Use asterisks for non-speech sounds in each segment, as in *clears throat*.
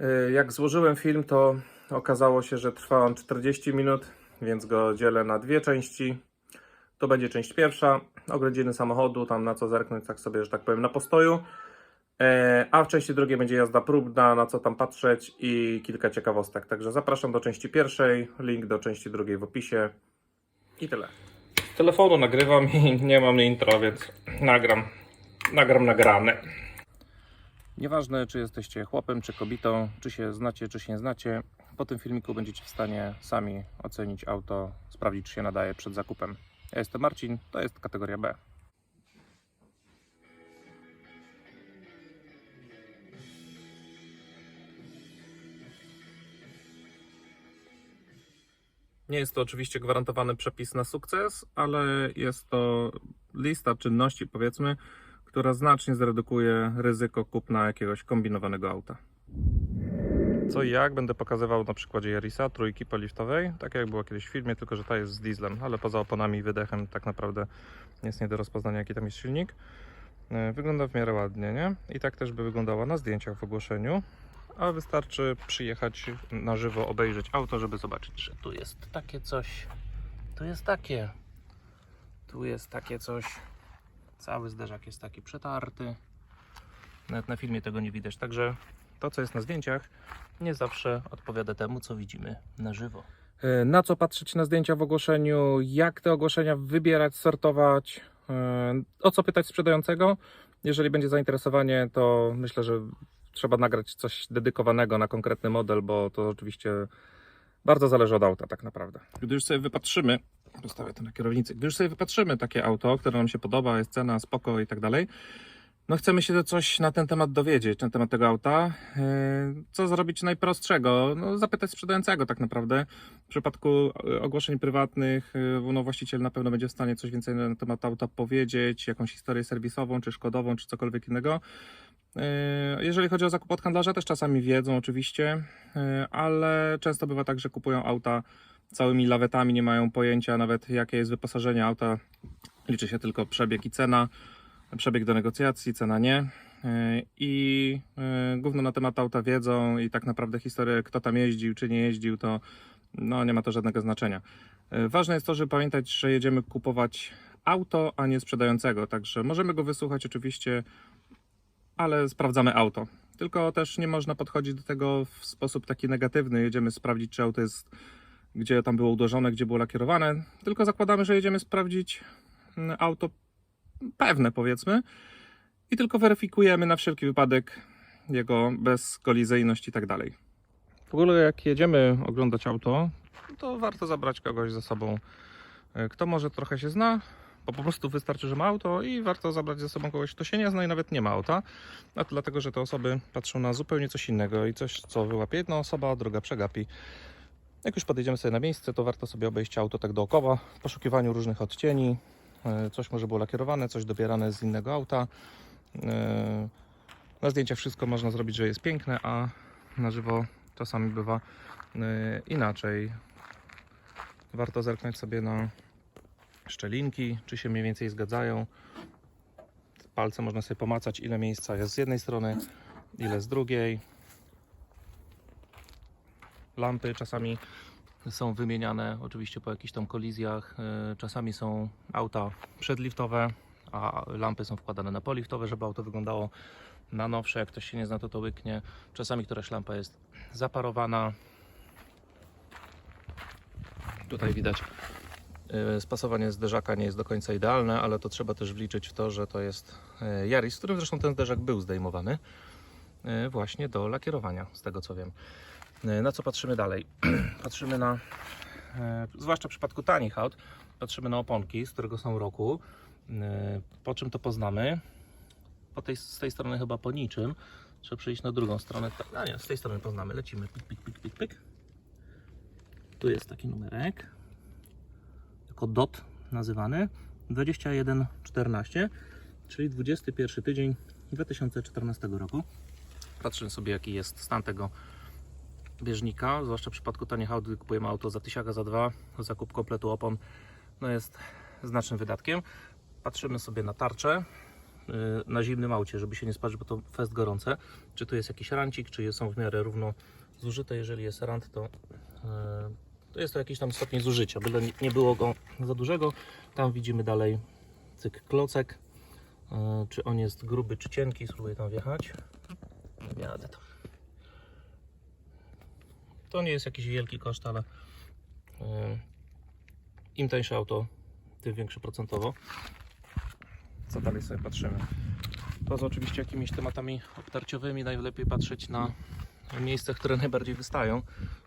Y, Jak złożyłem film, to okazało się, że trwa on 40 minut, więc go dzielę na dwie części. To będzie część pierwsza, oględziny samochodu, tam na co zerknąć, tak sobie, że tak powiem, na postoju. E, A w części drugiej będzie jazda próbna, na co tam patrzeć i kilka ciekawostek. Także zapraszam do części pierwszej, link do części drugiej w opisie i tyle. Z telefonu nagrywam i nie mam intro, więc nagram, nagram nagrane. Nieważne, czy jesteście chłopem, czy kobietą, czy się znacie, czy się nie znacie, po tym filmiku będziecie w stanie sami ocenić auto, sprawdzić, czy się nadaje przed zakupem. Ja jestem Marcin, to jest kategoria B. Nie jest to oczywiście gwarantowany przepis na sukces, ale jest to lista czynności, powiedzmy, która znacznie zredukuje ryzyko kupna jakiegoś kombinowanego auta. Co i jak będę pokazywał na przykładzie Yarisa, trójki poliftowej, tak jak było kiedyś w filmie, tylko że ta jest z dieslem, ale poza oponami i wydechem tak naprawdę jest nie do rozpoznania jaki tam jest silnik. E, Wygląda w miarę ładnie, nie? I tak też by wyglądała na zdjęciach w ogłoszeniu, a wystarczy przyjechać na żywo, obejrzeć auto, żeby zobaczyć, że tu jest takie coś, tu jest takie, tu jest takie coś. Cały zderzak jest taki przetarty. Nawet na filmie tego nie widać. Także to, co jest na zdjęciach, nie zawsze odpowiada temu, co widzimy na żywo. E, Na co patrzeć na zdjęcia w ogłoszeniu, jak te ogłoszenia wybierać, sortować, e, o co pytać sprzedającego. Jeżeli będzie zainteresowanie, to myślę, że trzeba nagrać coś dedykowanego na konkretny model, bo to oczywiście bardzo zależy od auta tak naprawdę. Gdy już sobie wypatrzymy, postawię to na kierownicy, gdy już sobie wypatrzymy takie auto, które nam się podoba, jest cena, spoko i tak dalej, no chcemy się coś na ten temat dowiedzieć, na temat tego auta. Yy, Co zrobić najprostszego? No, zapytać sprzedającego tak naprawdę. W przypadku yy, ogłoszeń prywatnych, yy, no, właściciel na pewno będzie w stanie coś więcej na temat auta powiedzieć, jakąś historię serwisową, czy szkodową, czy cokolwiek innego. Yy, Jeżeli chodzi o zakup od handlarza, też czasami wiedzą oczywiście, yy, ale często bywa tak, że kupują auta całymi lawetami, nie mają pojęcia nawet jakie jest wyposażenie auta. Liczy się tylko przebieg i cena, przebieg do negocjacji, cena nie. Yy, I gówno na temat auta wiedzą i tak naprawdę historię, kto tam jeździł, czy nie jeździł, to no, nie ma to żadnego znaczenia. Ważne jest to, żeby pamiętać, że jedziemy kupować auto, a nie sprzedającego. Także możemy go wysłuchać oczywiście ale sprawdzamy auto. Tylko też nie można podchodzić do tego w sposób taki negatywny. Jedziemy sprawdzić, czy auto jest, gdzie tam było uderzone, gdzie było lakierowane. Tylko zakładamy, że jedziemy sprawdzić mm, auto pewne, powiedzmy, i tylko weryfikujemy na wszelki wypadek jego bezkolizyjność i tak dalej. W ogóle, jak jedziemy oglądać auto, to warto zabrać kogoś ze sobą, e, kto może trochę się zna, bo po prostu wystarczy, że ma auto i warto zabrać ze sobą kogoś, kto się nie zna i nawet nie ma auta. A to dlatego, że te osoby patrzą na zupełnie coś innego i coś, co wyłapie jedna osoba, druga przegapi. Jak już podjedziemy sobie na miejsce, to warto sobie obejść auto tak dookoła, w poszukiwaniu różnych odcieni. E, Coś może było lakierowane, coś dobierane z innego auta. E, Na zdjęciach wszystko można zrobić, że jest piękne, a na żywo czasami bywa e, inaczej. Warto zerknąć sobie na szczelinki, czy się mniej więcej zgadzają. Palce można sobie pomacać, ile miejsca jest z jednej strony, ile z drugiej. Lampy czasami są wymieniane, oczywiście po jakichś tam kolizjach. Yy, Czasami są auta przedliftowe, a lampy są wkładane na poliftowe, żeby auto wyglądało na nowsze. Jak ktoś się nie zna, to to łyknie. Czasami któraś lampa jest zaparowana. Tutaj widać E, Spasowanie zderzaka nie jest do końca idealne, ale to trzeba też wliczyć w to, że to jest e, Yaris, z którym zresztą ten zderzak był zdejmowany e, właśnie do lakierowania, z tego co wiem. E, Na co patrzymy dalej? *clears throat* patrzymy na, e, zwłaszcza w przypadku tanich aut, patrzymy na oponki, z którego są roku. E, Po czym to poznamy? Po tej, z tej strony chyba po niczym. Trzeba przejść na drugą stronę. A nie, z tej strony poznamy. Lecimy. Pik, pik, pik, pik, pik. Tu jest taki numerek jako DOT nazywany 2114, czyli 21 tydzień 2014 roku. Patrzę sobie jaki jest stan tego bieżnika, zwłaszcza w przypadku tanich aut, gdy kupujemy auto za tysiaka, za dwa, zakup kompletu opon no jest znacznym wydatkiem. Patrzymy sobie na tarczę. na zimnym aucie, żeby się nie spać, bo to fest gorące. Czy tu jest jakiś rancik, czy są w miarę równo zużyte. Jeżeli jest rant, to, e, to jest to jakiś tam stopień zużycia, byle nie- było go za dużego. Tam widzimy dalej cyk klocek. E, Czy on jest gruby, czy cienki? Spróbuję tam wjechać. Jadę tam. To nie jest jakiś wielki koszt, ale e, im tańsze auto, tym większy procentowo. Co dalej sobie patrzymy? Poza oczywiście jakimiś tematami obtarciowymi najlepiej patrzeć na miejsca, które najbardziej wystają,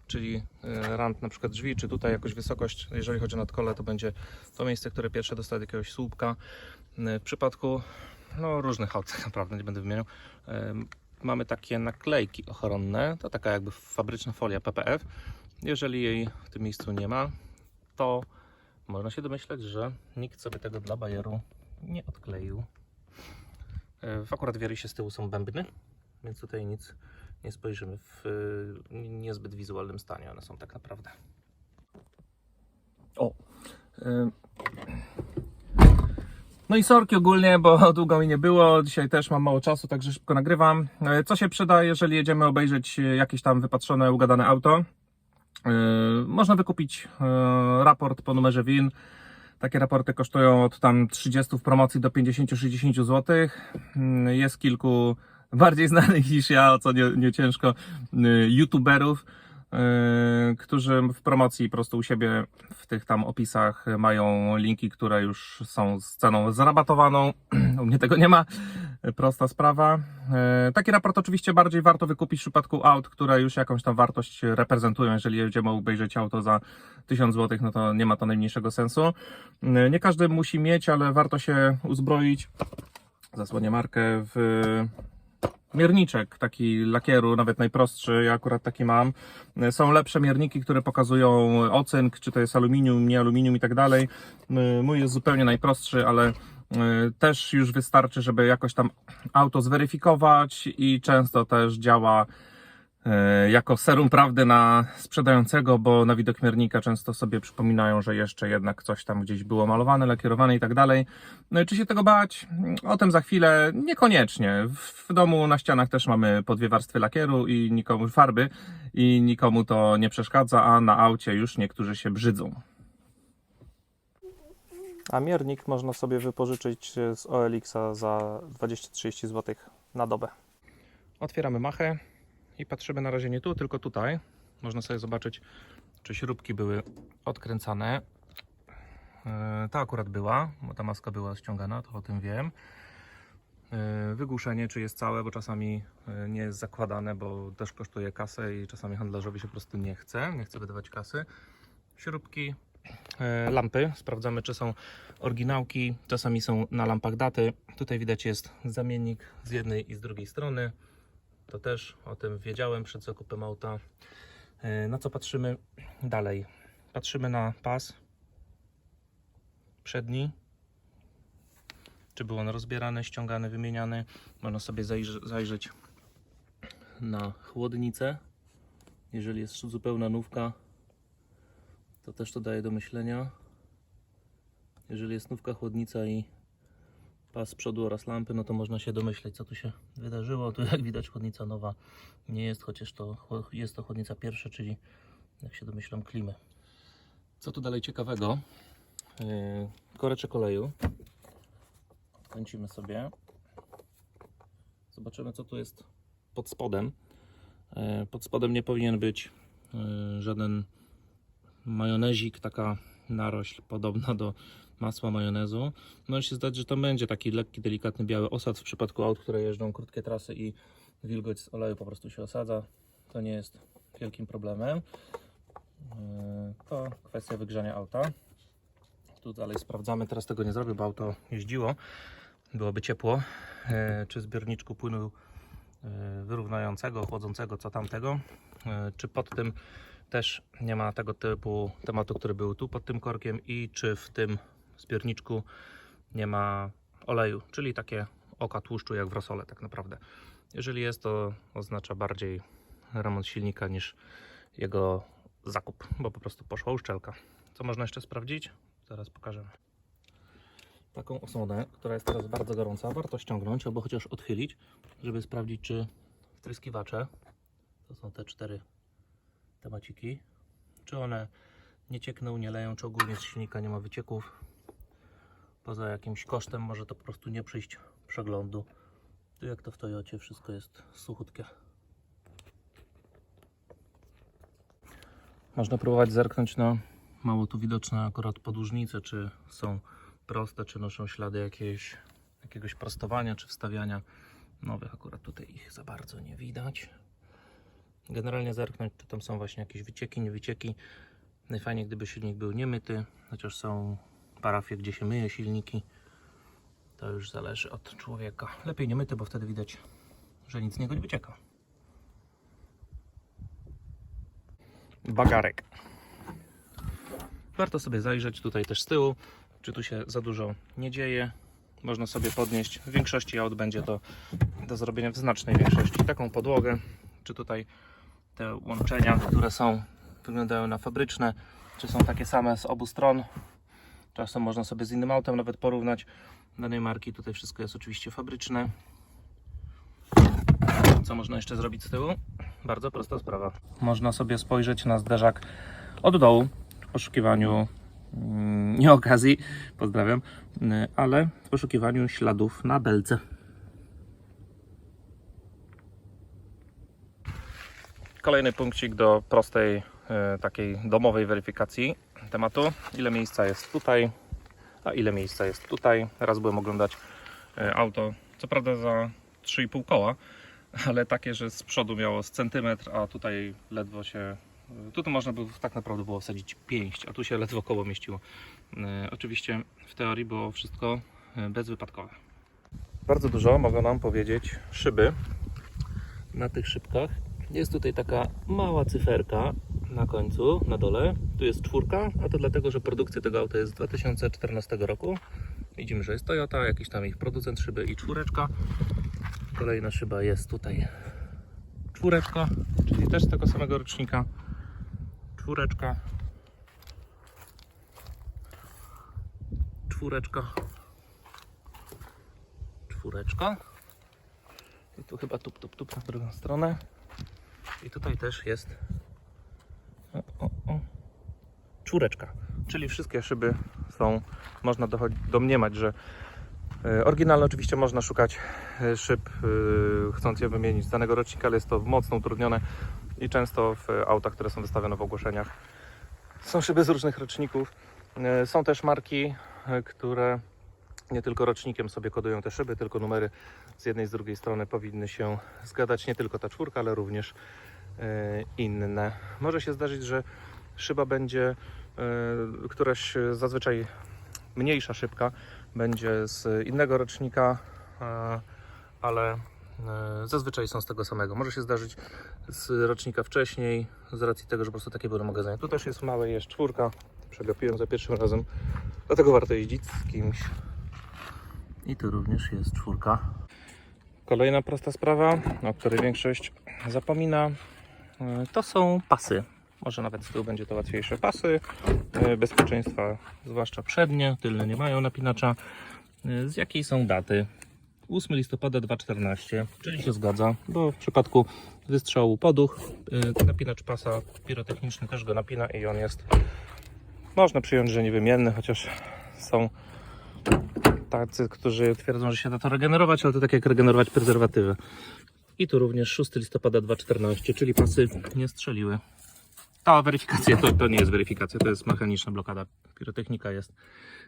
czyli e, rant na przykład drzwi, czy tutaj jakoś wysokość, jeżeli chodzi o nadkole, to będzie to miejsce, które pierwsze dostaje jakiegoś słupka. E, W przypadku no, różnych aut, *laughs* tak naprawdę nie będę wymieniał, e, mamy takie naklejki ochronne, to taka jakby fabryczna folia PPF. Jeżeli jej w tym miejscu nie ma, to można się domyśleć, że nikt sobie tego dla bajeru nie odkleił. W akurat wiery się z tyłu są bębny, więc tutaj nic nie spojrzymy w e, niezbyt wizualnym stanie. One są tak naprawdę. O. y, No i sorki ogólnie, bo *laughs* długo mi nie było. Dzisiaj też mam mało czasu, także szybko nagrywam. Y, Co się przyda, jeżeli jedziemy obejrzeć y, jakieś tam wypatrzone, ugadane auto? Y, Można wykupić y, raport po numerze WIN. Takie raporty kosztują od tam 30 w promocji do 50-60 zł. Y, Jest kilku bardziej znanych niż ja, o co nie, nie ciężko, y, youtuberów, y, którzy w promocji po prostu u siebie w tych tam opisach mają linki, które już są z ceną zarabatowaną. *clears throat* U mnie tego nie ma. Prosta sprawa. E, Taki raport oczywiście bardziej warto wykupić w przypadku aut, które już jakąś tam wartość reprezentują. Jeżeli jedziemy obejrzeć auto za 1000 zł, no to nie ma to najmniejszego sensu. Nie każdy musi mieć, ale warto się uzbroić. Zasłonię markę w mierniczek taki lakieru, nawet najprostszy, ja akurat taki mam. Są lepsze mierniki, które pokazują ocynk, czy to jest aluminium, nie aluminium i tak dalej. Mój jest zupełnie najprostszy, ale y, też już wystarczy, żeby jakoś tam auto zweryfikować i często też działa jako serum prawdy na sprzedającego, bo na widok miernika często sobie przypominają, że jeszcze jednak coś tam gdzieś było malowane, lakierowane i tak dalej. No i czy się tego bać? O tym za chwilę. Niekoniecznie. W domu na ścianach też mamy po dwie warstwy lakieru i nikomu farby i nikomu to nie przeszkadza, a na aucie już niektórzy się brzydzą. A miernik można sobie wypożyczyć z OLX-a za 20-30 zł na dobę. Otwieramy machę i patrzymy na razie nie tu, tylko tutaj. Można sobie zobaczyć, czy śrubki były odkręcane. E, Ta akurat była, bo ta maska była ściągana, to o tym wiem. E, Wygłuszenie, czy jest całe, bo czasami e, nie jest zakładane, bo też kosztuje kasę i czasami handlarzowi się po prostu nie chce, nie chce wydawać kasy. Śrubki, lampy, sprawdzamy czy są oryginałki, czasami są na lampach daty. Tutaj widać jest zamiennik z jednej i z drugiej strony. To też o tym wiedziałem przed zakupem auta. E, Na co patrzymy dalej? Patrzymy na pas przedni. Czy był on rozbierany, ściągany, wymieniany. Można sobie zajrzeć na chłodnicę. Jeżeli jest zupełna nówka, to też to daje do myślenia. Jeżeli jest nówka, chłodnica i pas z przodu oraz lampy, no to można się domyśleć, co tu się wydarzyło. Tu jak widać chłodnica nowa nie jest, chociaż to jest to chłodnica pierwsza, czyli jak się domyślam klimy. Co tu dalej ciekawego? Yy, koreczek oleju. Kręcimy sobie. Zobaczymy, co tu jest pod spodem. Yy, Pod spodem nie powinien być yy, żaden majonezik, taka narośl podobna do masła majonezu. Może się zdać, że to będzie taki lekki, delikatny biały osad w przypadku aut, które jeżdżą krótkie trasy i wilgoć z oleju po prostu się osadza. To nie jest wielkim problemem. Yy, To kwestia wygrzania auta. Tu dalej sprawdzamy, teraz tego nie zrobię, bo auto jeździło. Byłoby ciepło. Yy, Czy w zbiorniczku płynu yy, wyrównającego, chłodzącego, co tamtego. Czy pod tym też nie ma tego typu tematu, który był tu pod tym korkiem i czy w tym zbiorniczku nie ma oleju, czyli takie oka tłuszczu jak w rosole tak naprawdę. Jeżeli jest, to oznacza bardziej remont silnika niż jego zakup, bo po prostu poszła uszczelka. Co można jeszcze sprawdzić? Zaraz pokażemy. taką osłonę, która jest teraz bardzo gorąca, warto ściągnąć albo chociaż odchylić, żeby sprawdzić, czy wtryskiwacze, to są te cztery temaciki, czy one nie ciekną, nie leją, czy ogólnie z silnika nie ma wycieków. Poza jakimś kosztem może to po prostu nie przyjść przeglądu. Tu jak to w Toyocie wszystko jest suchutkie. Można próbować zerknąć na mało tu widoczne akurat podłużnice, czy są proste, czy noszą ślady jakieś, jakiegoś prostowania, czy wstawiania nowych. Akurat tutaj ich za bardzo nie widać. Generalnie zerknąć, czy tam są właśnie jakieś wycieki, nie wycieki. Najfajniej, gdyby silnik był niemyty, chociaż są parafie, gdzie się myje silniki. To już zależy od człowieka. Lepiej nie myty, bo wtedy widać, że nic z niego nie wycieka. Bagarek. Warto sobie zajrzeć tutaj też z tyłu, czy tu się za dużo nie dzieje. Można sobie podnieść. W większości aut będzie to do zrobienia w znacznej większości. Taką podłogę, czy tutaj te łączenia, które są, wyglądają na fabryczne, czy są takie same z obu stron. Czasem można sobie z innym autem nawet porównać danej marki. Tutaj wszystko jest oczywiście fabryczne. Co można jeszcze zrobić z tyłu? Bardzo prosta sprawa. Można sobie spojrzeć na zderzak od dołu w poszukiwaniu mm, nie okazji, pozdrawiam, y, ale w poszukiwaniu śladów na belce. Kolejny punkcik do prostej, y, takiej domowej weryfikacji tematu. Ile miejsca jest tutaj, a ile miejsca jest tutaj. Raz byłem oglądać y, auto, co prawda za 3,5 koła, ale takie, że z przodu miało z centymetr, a tutaj ledwo się. Tutaj można by tak naprawdę było wsadzić pięść, a tu się ledwo koło mieściło. E, Oczywiście w teorii było wszystko e, bezwypadkowe. Bardzo dużo mogą nam powiedzieć szyby na tych szybkach. Jest tutaj taka mała cyferka na końcu, na dole. Tu jest czwórka, a to dlatego, że produkcja tego auta jest z 2014 roku. Widzimy, że jest Toyota, jakiś tam ich producent szyby i czwóreczka. Kolejna szyba jest tutaj czwóreczka, czyli też tego samego rocznika. Czwóreczka. Czwóreczka. Czwóreczka. I tu chyba tup, tup, tup na drugą stronę. I tutaj też jest o, o, o. czwóreczka. Czyli wszystkie szyby są, można domniemać, że E, Oryginalne oczywiście można szukać e, szyb, e, chcąc je wymienić z danego rocznika, ale jest to mocno utrudnione i często w autach, które są wystawione w ogłoszeniach, są szyby z różnych roczników. Są też marki, które nie tylko rocznikiem sobie kodują te szyby, tylko numery z jednej i z drugiej strony powinny się zgadzać. Nie tylko ta czwórka, ale również inne. Może się zdarzyć, że szyba będzie e, któraś e, zazwyczaj mniejsza szybka, będzie z innego rocznika, e, ale e, zazwyczaj są z tego samego. Może się zdarzyć z rocznika wcześniej, z racji tego, że po prostu takie były magazyny. Tu też jest małe, jest czwórka. Przegapiłem za pierwszym razem, dlatego warto jeździć z kimś. I tu również jest czwórka. Kolejna prosta sprawa, o której większość zapomina, e, to są pasy. Może nawet z tyłu będzie to łatwiejsze. Pasy e, bezpieczeństwa, zwłaszcza przednie, tylne nie mają napinacza. E, Z jakiej są daty? 8 listopada 2014, czyli się zgadza, bo w przypadku wystrzału poduch e, napinacz pasa pirotechniczny też go napina i on jest, można przyjąć, że niewymienny, chociaż są tacy, którzy twierdzą, że się da to regenerować, ale to tak jak regenerować prezerwatywy. I tu również 6 listopada 2014, czyli pasy nie strzeliły. Ta weryfikacja to, to nie jest weryfikacja, to jest mechaniczna blokada. Pirotechnika jest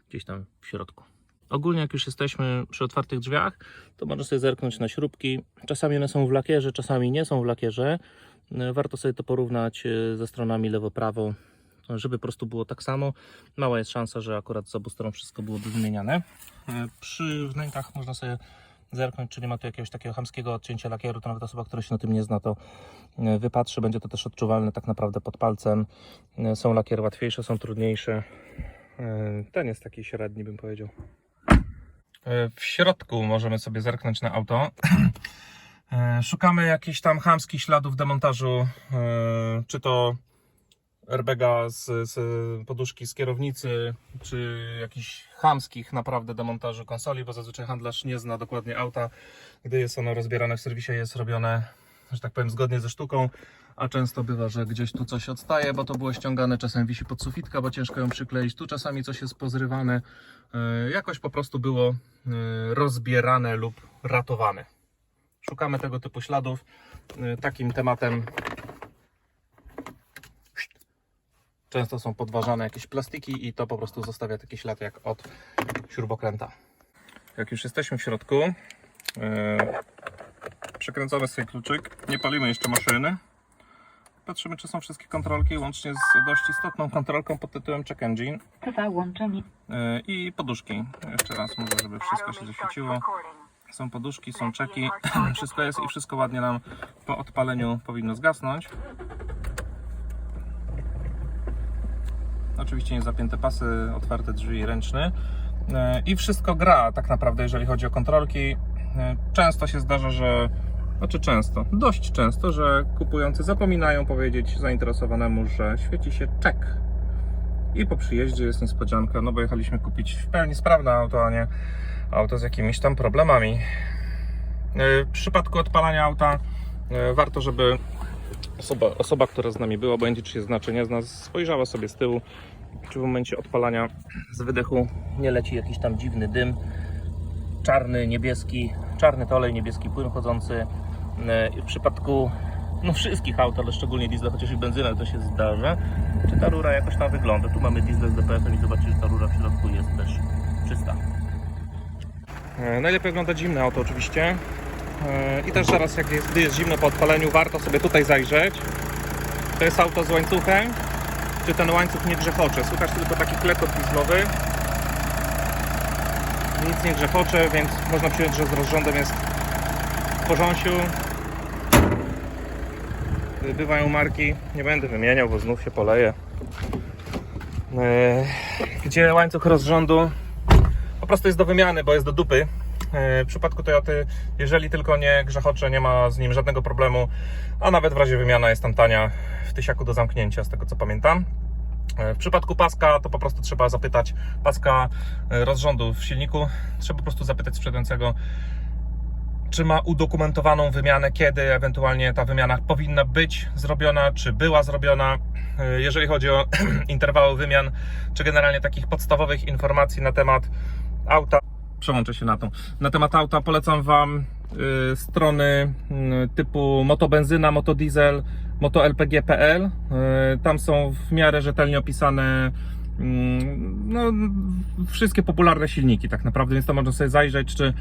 gdzieś tam w środku. Ogólnie jak już jesteśmy przy otwartych drzwiach, to można sobie zerknąć na śrubki. Czasami one są w lakierze, czasami nie są w lakierze. E, Warto sobie to porównać e, ze stronami lewo-prawo, żeby po prostu było tak samo. Mała jest szansa, że akurat z obu stron wszystko byłoby wymieniane. E, Przy wnękach można sobie zerknąć, czy nie ma tu jakiegoś takiego chamskiego odcięcia lakieru, to nawet osoba, która się na tym nie zna, to e, wypatrzy. Będzie to też odczuwalne tak naprawdę pod palcem. E, Są lakiery łatwiejsze, są trudniejsze. E, Ten jest taki średni, bym powiedział. W środku możemy sobie zerknąć na auto. Szukamy jakichś tam chamskich śladów demontażu, czy to airbaga z, z poduszki z kierownicy, czy jakichś chamskich naprawdę demontażu konsoli, bo zazwyczaj handlarz nie zna dokładnie auta, gdy jest ono rozbierane w serwisie, jest robione, że tak powiem, zgodnie ze sztuką, a często bywa, że gdzieś tu coś odstaje, bo to było ściągane, czasem wisi pod sufitka, bo ciężko ją przykleić, tu czasami coś jest pozrywane, E, jakoś po prostu było e, rozbierane lub ratowane. Szukamy tego typu śladów. E, Takim tematem często są podważane jakieś plastiki i to po prostu zostawia taki ślad jak od śrubokręta. Jak już jesteśmy w środku, e, przekręcamy sobie kluczyk, nie palimy jeszcze maszyny. Patrzymy, czy są wszystkie kontrolki, łącznie z dość istotną kontrolką pod tytułem Check Engine Trwa łączenie. i poduszki. Jeszcze raz może, żeby wszystko się zaświeciło. Są poduszki, są czeki, *clears throat* wszystko jest i wszystko ładnie nam po odpaleniu powinno zgasnąć. Oczywiście nie zapięte pasy, otwarte drzwi ręczny. E, I wszystko gra tak naprawdę, jeżeli chodzi o kontrolki. E, Często się zdarza, że znaczy często, dość często, że kupujący zapominają powiedzieć zainteresowanemu, że świeci się czek. I po przyjeździe jest niespodzianka, no bo jechaliśmy kupić w pełni sprawne auto, a nie auto z jakimiś tam problemami. E, W przypadku odpalania auta warto, żeby osoba, osoba, która z nami była, obojętnie czy się zna, czy nie zna, spojrzała sobie z tyłu, czy w momencie odpalania z wydechu nie leci jakiś tam dziwny dym, czarny, niebieski, czarny to olej, niebieski płyn chodzący. E, W przypadku no wszystkich aut, ale szczególnie diesla, chociaż i benzynę to się zdarza, czy ta rura jakoś tam wygląda. Tu mamy diesel z DPF-em i zobaczcie, że ta rura w środku jest też czysta. E, Najlepiej wygląda zimne auto oczywiście. E, I też zaraz, jak jest, gdy jest zimno po odpaleniu, warto sobie tutaj zajrzeć. To jest auto z łańcuchem. Czy ten łańcuch nie grzechocze? Słychać tylko taki klekot dieslowy. Nic nie grzechocze, więc można przyjąć, że z rozrządem jest w porządku. Bywają marki, nie będę wymieniał, bo znów się poleje. E, Gdzie łańcuch rozrządu po prostu jest do wymiany, bo jest do dupy. E, W przypadku Toyoty, jeżeli tylko nie grzechocze, nie ma z nim żadnego problemu, a nawet w razie wymiana jest tam tania w tysiaku do zamknięcia, z tego co pamiętam. E, W przypadku paska to po prostu trzeba zapytać paska e, rozrządu w silniku. Trzeba po prostu zapytać sprzedającego, czy ma udokumentowaną wymianę, kiedy ewentualnie ta wymiana powinna być zrobiona, czy była zrobiona. Jeżeli chodzi o *clears throat* interwały wymian, czy generalnie takich podstawowych informacji na temat auta. Przełączę się na to. Na temat auta polecam Wam y, strony y, typu motobenzyna, motodiesel, motolpg.pl. Y, tam są w miarę rzetelnie opisane mm, no, wszystkie popularne silniki tak naprawdę, więc to można sobie zajrzeć, czy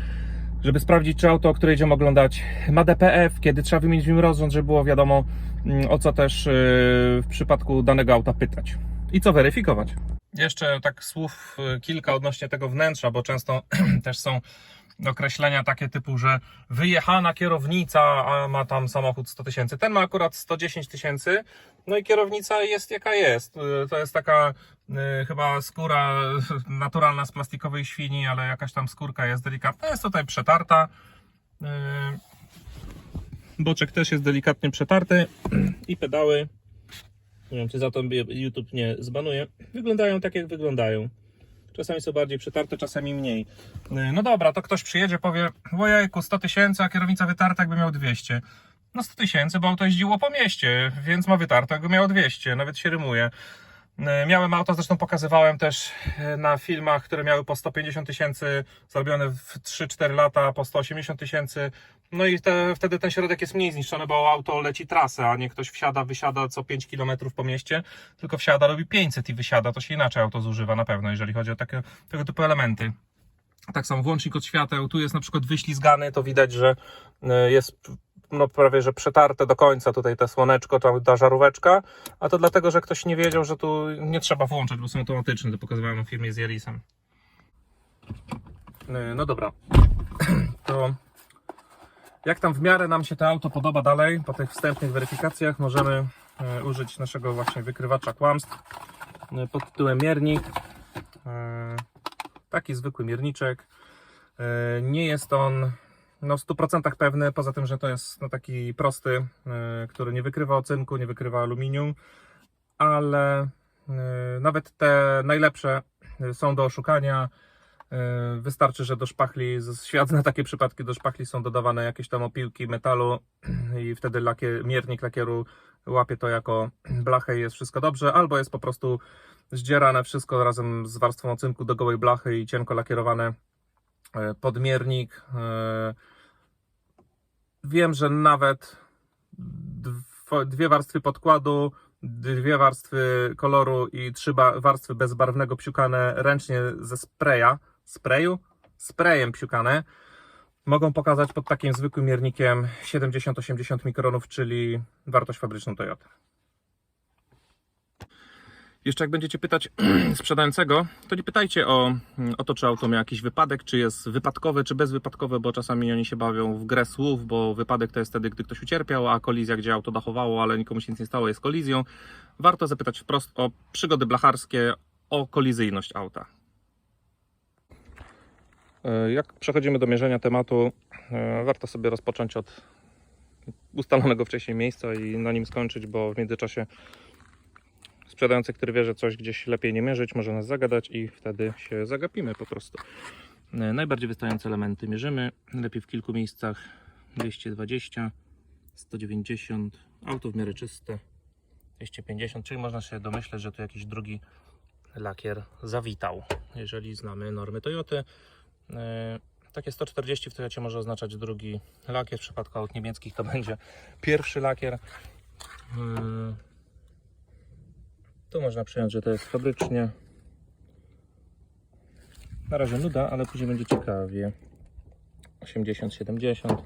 żeby sprawdzić, czy auto, które idziemy oglądać, ma DPF, kiedy trzeba wymienić w nim rozrząd, żeby było wiadomo, mm, o co też w przypadku danego auta pytać i co weryfikować. Jeszcze tak słów y, kilka odnośnie tego wnętrza, bo często *clears throat* też są określenia takie typu, że wyjechana kierownica, a ma tam samochód 100 tysięcy. Ten ma akurat 110 tysięcy, no i kierownica jest jaka jest. Y, To jest taka y, chyba skóra naturalna z plastikowej świni, ale jakaś tam skórka jest delikatna. Jest tutaj przetarta. Y, Boczek też jest delikatnie przetarty *clears throat* i pedały nie wiem, czy za to YouTube nie zbanuje. Wyglądają tak, jak wyglądają. Czasami są bardziej przetarte, czasami mniej. Yy, No dobra, to ktoś przyjedzie, powie, ojejku, 100 tysięcy, a kierownica wytarta, jakby miał 200. No 100 tysięcy, bo auto jeździło po mieście, więc ma wytarte, jakby miało 200, nawet się rymuje. Yy, Miałem auto, zresztą pokazywałem też yy, na filmach, które miały po 150 tysięcy, zrobione w 3-4 lata, po 180 tysięcy. No i te, wtedy ten środek jest mniej zniszczony, bo auto leci trasę, a nie ktoś wsiada, wysiada co 5 km po mieście, tylko wsiada, robi 500 i wysiada. To się inaczej auto zużywa na pewno, jeżeli chodzi o takie, tego typu elementy. Tak samo włącznik od świateł, tu jest na przykład wyślizgany, to widać, że y, jest no prawie, że przetarte do końca tutaj te słoneczko, ta, ta żaróweczka, a to dlatego, że ktoś nie wiedział, że tu nie trzeba włączać, bo są automatyczne, to pokazywałem w firmie z Jelisem. Y, No dobra, *clears throat* to jak tam w miarę nam się to auto podoba dalej, po tych wstępnych weryfikacjach możemy e, użyć naszego właśnie wykrywacza kłamstw e, pod tytułem miernik. E, Taki zwykły mierniczek. Nie jest on no, w 100% pewny, poza tym, że to jest no, taki prosty, który nie wykrywa ocynku, nie wykrywa aluminium, ale nawet te najlepsze są do oszukania. Y, Wystarczy, że do szpachli, świat zna takie przypadki, do szpachli są dodawane jakieś tam opiłki metalu i wtedy lakier, miernik lakieru łapie to jako blachę i jest wszystko dobrze, albo jest po prostu zdzierane wszystko razem z warstwą ocynku do gołej blachy i cienko lakierowane e, podmiernik. E, Wiem, że nawet dwie warstwy podkładu, dwie warstwy koloru i trzy warstwy bezbarwnego psiukane ręcznie ze spraya, sprayu, sprayem psiukane, mogą pokazać pod takim zwykłym miernikiem 70-80 mikronów, czyli wartość fabryczną Toyota. Jeszcze jak będziecie pytać *clears throat* sprzedającego, to nie pytajcie o, o to, czy auto miało jakiś wypadek, czy jest wypadkowe, czy bezwypadkowe, bo czasami oni się bawią w grę słów, bo wypadek to jest wtedy, gdy ktoś ucierpiał, a kolizja, gdzie auto dachowało, ale nikomu się nic nie stało, jest kolizją. Warto zapytać wprost o przygody blacharskie, o kolizyjność auta. E, Jak przechodzimy do mierzenia tematu, e, warto sobie rozpocząć od ustalonego wcześniej miejsca i na nim skończyć, bo w międzyczasie sprzedający, który wie, że coś gdzieś lepiej nie mierzyć, może nas zagadać i wtedy się zagapimy po prostu. E, Najbardziej wystające elementy mierzymy, lepiej w kilku miejscach. 220, 190, auto w miarę czyste. 250, czyli można się domyśleć, że tu jakiś drugi lakier zawitał, jeżeli znamy normy Toyoty. E, Takie 140 w Toyocie może oznaczać drugi lakier, w przypadku aut niemieckich to *laughs* będzie pierwszy lakier. E, tu można przyjąć, że to jest fabrycznie. Na razie nuda, ale później będzie ciekawie. 80, 70.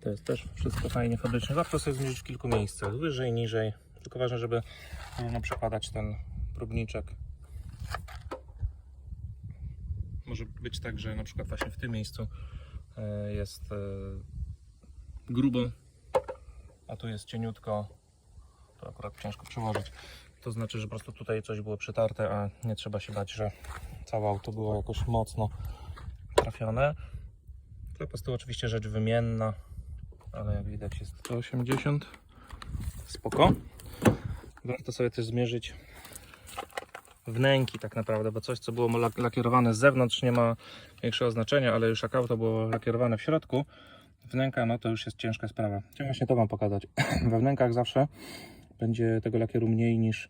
To jest też wszystko fajnie fabrycznie. Warto sobie zmierzyć w kilku miejscach, wyżej, niżej. Tylko ważne, żeby równo przekładać ten próbniczek. Może być tak, że na przykład właśnie w tym miejscu e, jest e, grubo, a tu jest cieniutko. To akurat ciężko przełożyć. To znaczy, że po prostu tutaj coś było przytarte, a nie trzeba się bać, że całe auto było jakoś mocno trafione. Klapa z tyłu oczywiście rzecz wymienna, ale jak widać jest 180. Spoko. Warto sobie też zmierzyć wnęki tak naprawdę, bo coś co było lak- lakierowane z zewnątrz nie ma większego znaczenia, ale już jak auto było lakierowane w środku, wnęka no to już jest ciężka sprawa. Chciałem właśnie to Wam pokazać. *clears throat* We wnękach zawsze będzie tego lakieru mniej niż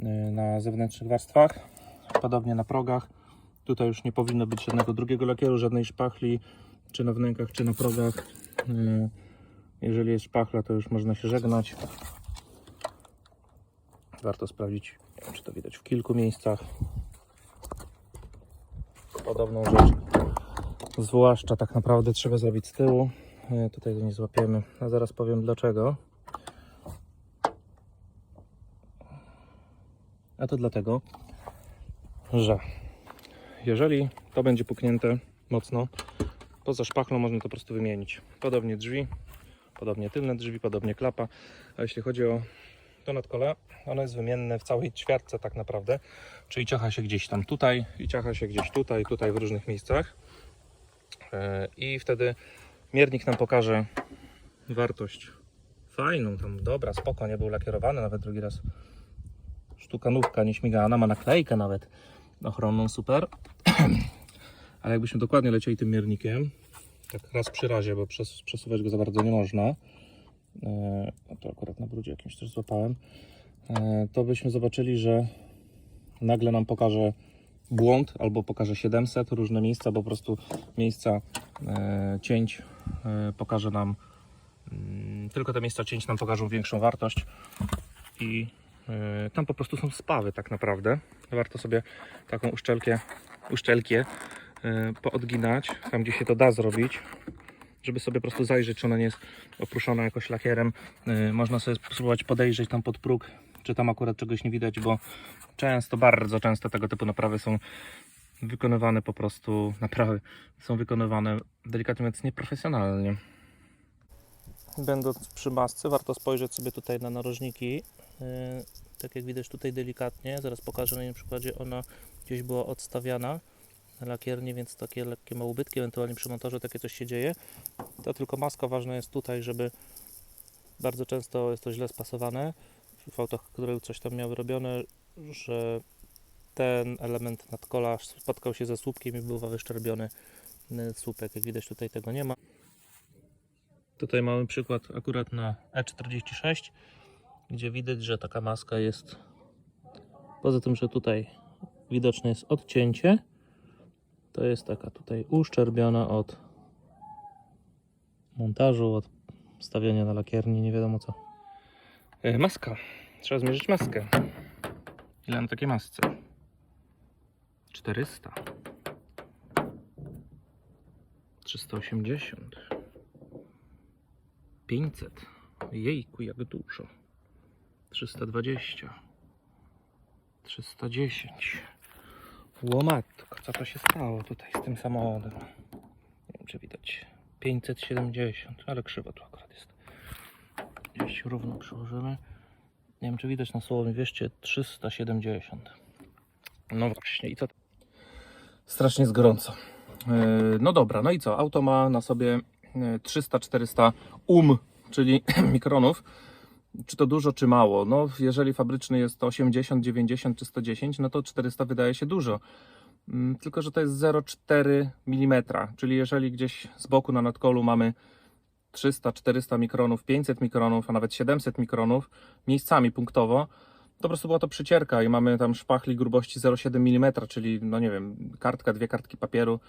y, na zewnętrznych warstwach. Podobnie na progach. Tutaj już nie powinno być żadnego drugiego lakieru, żadnej szpachli, czy na wnękach, czy na progach. Y, Jeżeli jest szpachla, to już można się żegnać. Warto sprawdzić, czy to widać w kilku miejscach. Podobną rzecz. Zwłaszcza tak naprawdę trzeba zrobić z tyłu. Y, Tutaj go nie złapiemy, a zaraz powiem dlaczego. A to dlatego, że jeżeli to będzie puknięte mocno, poza szpachlą można to po prostu wymienić. Podobnie drzwi, podobnie tylne drzwi, podobnie klapa. A jeśli chodzi o to nadkole, ono jest wymienne w całej ćwiartce tak naprawdę. Czyli ciacha się gdzieś tam tutaj i ciacha się gdzieś tutaj, tutaj w różnych miejscach. E, I wtedy miernik nam pokaże wartość fajną, tam dobra, spoko, nie był lakierowany nawet drugi raz sztukanówka nieśmigana, ma naklejkę nawet ochronną, super. *clears throat* Ale jakbyśmy dokładnie lecieli tym miernikiem, tak raz przy razie, bo przes przesuwać go za bardzo nie można, no to akurat na brudzie jakimś też złapałem, e, to byśmy zobaczyli, że nagle nam pokaże błąd albo pokaże 700, różne miejsca, bo po prostu miejsca e, cięć pokaże nam, mm, tylko te miejsca cięć nam pokażą większą wartość i tam po prostu są spawy tak naprawdę. Warto sobie taką uszczelkę, uszczelkę poodginać, tam gdzie się to da zrobić, żeby sobie po prostu zajrzeć, czy ona nie jest opruszona jakoś lakierem. E, Można sobie spróbować podejrzeć tam pod próg, czy tam akurat czegoś nie widać, bo często, bardzo często tego typu naprawy są wykonywane po prostu, naprawy są wykonywane delikatnie mówiąc nieprofesjonalnie. Będąc przy masce, warto spojrzeć sobie tutaj na narożniki. Yy, Tak jak widać tutaj delikatnie, zaraz pokażę na jej przykładzie, ona gdzieś była odstawiana na lakiernie, więc takie lekkie ma ubytki, ewentualnie przy montażu takie coś się dzieje. To tylko maska ważna jest tutaj, żeby bardzo często jest to źle spasowane. w autach, które coś tam miały robione, że ten element nadkola spotkał się ze słupkiem i był wyszczerbiony słupek. Jak widać tutaj tego nie ma. Tutaj mamy przykład akurat na E46, gdzie widać, że taka maska jest poza tym, że tutaj widoczne jest odcięcie, to jest taka tutaj uszczerbiona od montażu, od stawiania na lakierni, nie wiadomo co. E, Maska. Trzeba zmierzyć maskę. Ile na takiej masce? 400. 380. 500. Jejku, jak dużo. 320. 310. Łomatko, co to się stało tutaj z tym samochodem? Nie wiem, czy widać. 570, ale krzywo tu akurat jest. Gdzieś równo przyłożymy. Nie wiem, czy widać na słowem, wierzcie, 370. No właśnie, i co? Strasznie jest gorąco. Yy, No dobra, no i co? Auto ma na sobie yy, 300-400 um, czyli *coughs* mikronów. Czy to dużo, czy mało? No, jeżeli fabryczny jest 80, 90 czy 110, no to 400 wydaje się dużo. Mm, Tylko, że to jest 0,4 mm, czyli jeżeli gdzieś z boku na nadkolu mamy 300, 400 mikronów, 500 mikronów, a nawet 700 mikronów miejscami punktowo, to po prostu była to przycierka i mamy tam szpachli grubości 0,7 mm, czyli no nie wiem, kartka, dwie kartki papieru,